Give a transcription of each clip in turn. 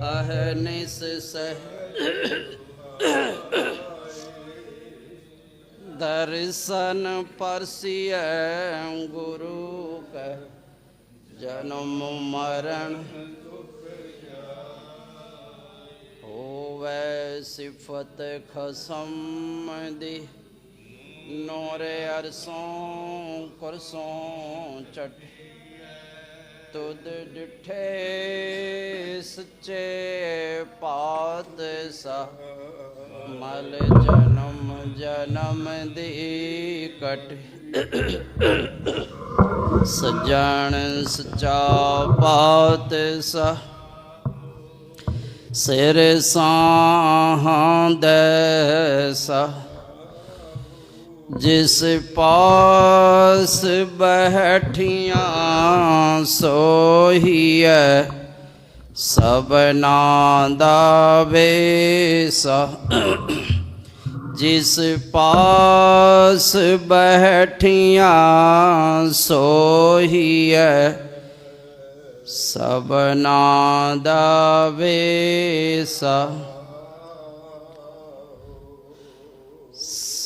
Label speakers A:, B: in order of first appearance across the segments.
A: सह दर्शन परसिय गुरु का जन्म मरण होवे सिफत खसम दि नोरे अरसों कुरसों चट ਤੁਧ ਡਿਠੇ ਸੱਚੇ ਪਾਤ ਸਾ ਮਲ ਜਨਮ ਜਨਮ ਦੀ ਕਟ ਸਜਣ ਸਚਾ ਪਾਤ ਸਾ ਸਿਰ ਸਾਹਾਂ ਦੈਸਾ ਜਿਸ ਪਾਸ ਬੈਠੀਆਂ ਸੋਹੀਐ ਸਭਨਾ ਦਾ ਵੇਸਾ। ਜਿਸ ਪਾਸ ਬੈਠੀਆਂ ਸੋਹੀਐ ਸਭਨਾ ਦਾ ਵੇਸਾ।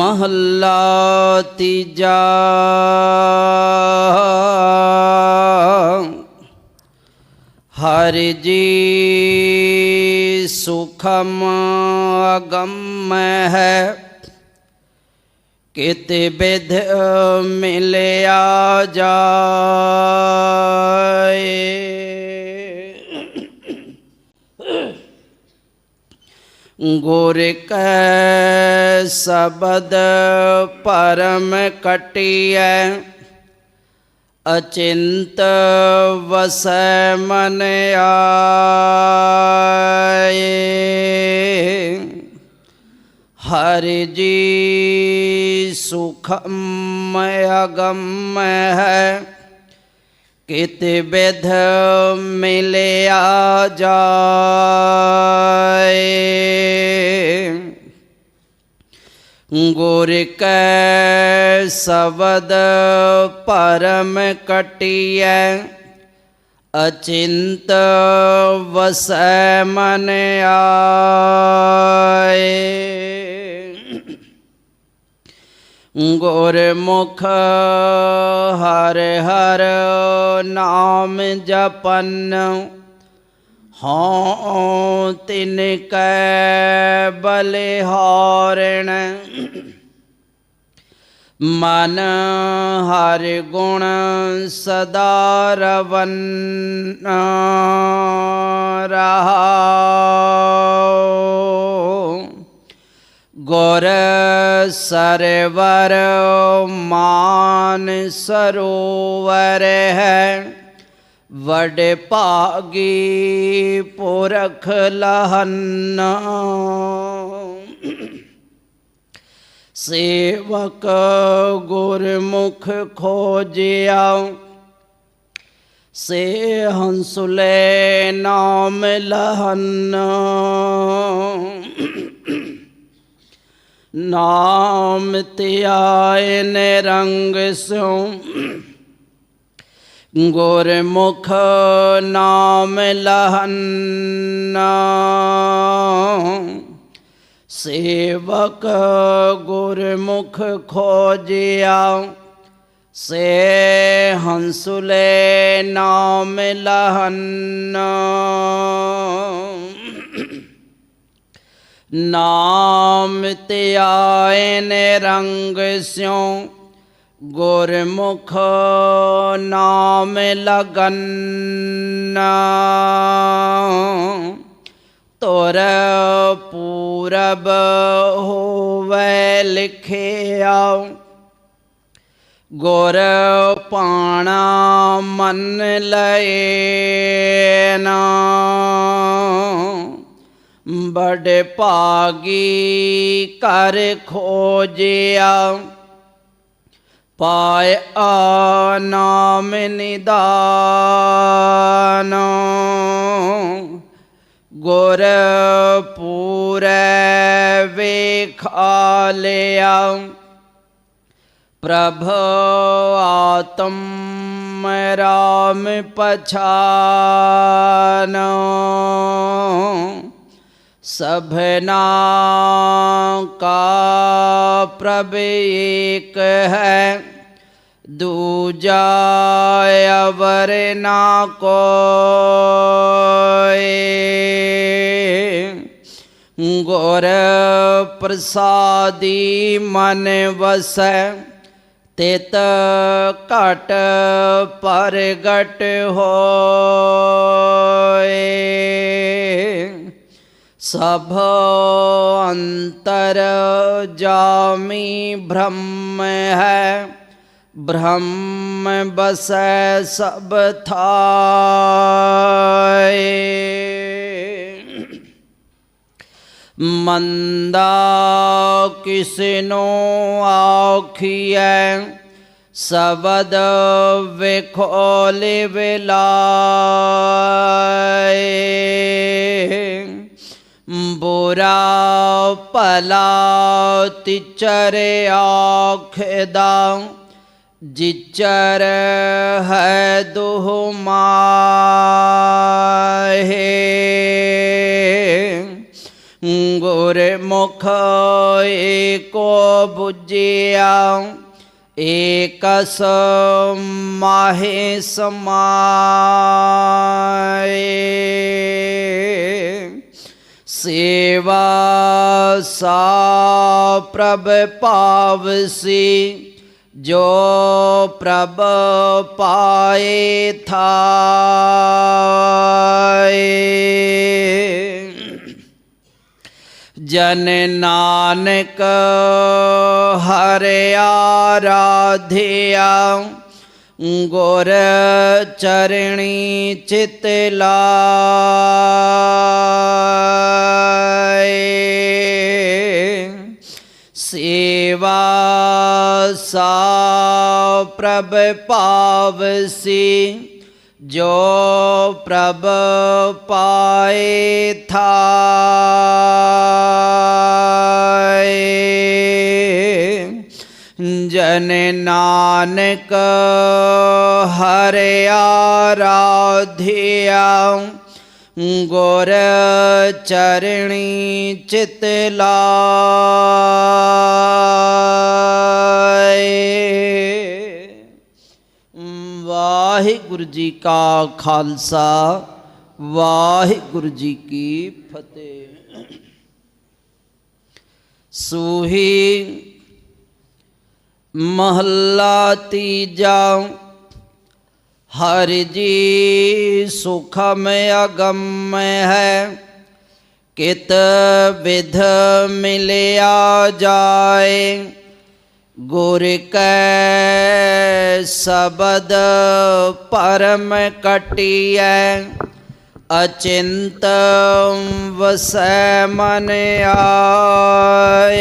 A: महला तीजा हर जी सुखम अगम है। कित विध मिले आ जाए। गुरिक सबद परम कटिय। अचिंत वस मन आए। हरि जी सुखम अगम है। कित विध मिले आ जाए। गुर के शबद परम कटिय अचिंत वस मन आए। ਗੁਰਮੁਖ ਹਰ ਹਰ ਨਾਮ ਜਪਨ। ਹਉ ਤਿਨ ਕੈ ਬਲਿਹਾਰਣ। ਮਨ ਹਰ ਗੁਣ ਸਦਾ ਰਵਨ ਰਹਾਉ। गुर सरवर मान सरोवर है। वड पागी पुरख लहन सेवक गुरमुख खोजिया। से हंसुले नाम लहन्ना। ਨਾਮ ਧਿਆਏ ਨੇ ਰੰਗ ਸਿਉ ਗੁਰਮੁਖ ਨਾਮ ਲਹਨਾ ਸੇਵਕ ਗੁਰਮੁਖ ਖੋਜਿਆ ਸੇ ਹੰਸੁਲੇ ਨਾਮ ਲਹਨਾ ਨਾਮ ਧਿਆਏ ਨੇ ਰੰਗ ਸਿਉ। ਗੁਰਮੁਖ ਨਾਮ ਲਗੰਨਾ। ਤੋਰ ਪੂਰਬ ਹੋਵੇ ਲਿਖਿਆ। ਗੁਰ ਪਾਣਾ ਮਨ ਲਏ ਨਾ। बड़ पागी कर खोजिया। पाए नाम निदान। गुर पूरे वेखा लिया। प्रभु आत्म राम पछान। सभना का प्रभ एक है। दूजा अवर ना को गौर प्रसादी मन बस तेत कट परगट हो सभ अंतर जामी ब्रह्म है। ब्रह्म बस सब था मंदा किसनो आखिए। सबद विखोल विलाए। बोरा पला तिचरे आखदा। जिचर है दुहमाहे। गुरमुख को बुझिया। एकस माहे समा। सेवा सा प्रभ पावसी, जो प्रभ पाए था जन नानक हर आराध्या, गोर चरणी चितला प्रभ पावसी जो प्रभ पाए था जन नानक हरे आराधिया गोर चरणी चितला ਵਾਹਿਗੁਰੂ ਜੀ ਕਾ ਖਾਲਸਾ ਵਾਹਿਗੁਰੂ ਜੀ ਕੀ ਫਤਿਹ ਸੂਹੀ ਮਹੱਲਾ ਤੀਜਾ ਹਰਿ ਜੀ ਸੁਖਮ ਅਗੰਮ ਹੈ ਕਿਤ ਵਿਧ ਮਿਲਿਆ ਜਾਏ ਗੁਰ ਕੈ ਸਬਦ ਪਰਮ ਕਟਿਐ ਅਚਿੰਤ ਵਸੈ ਮਨ ਆਏ।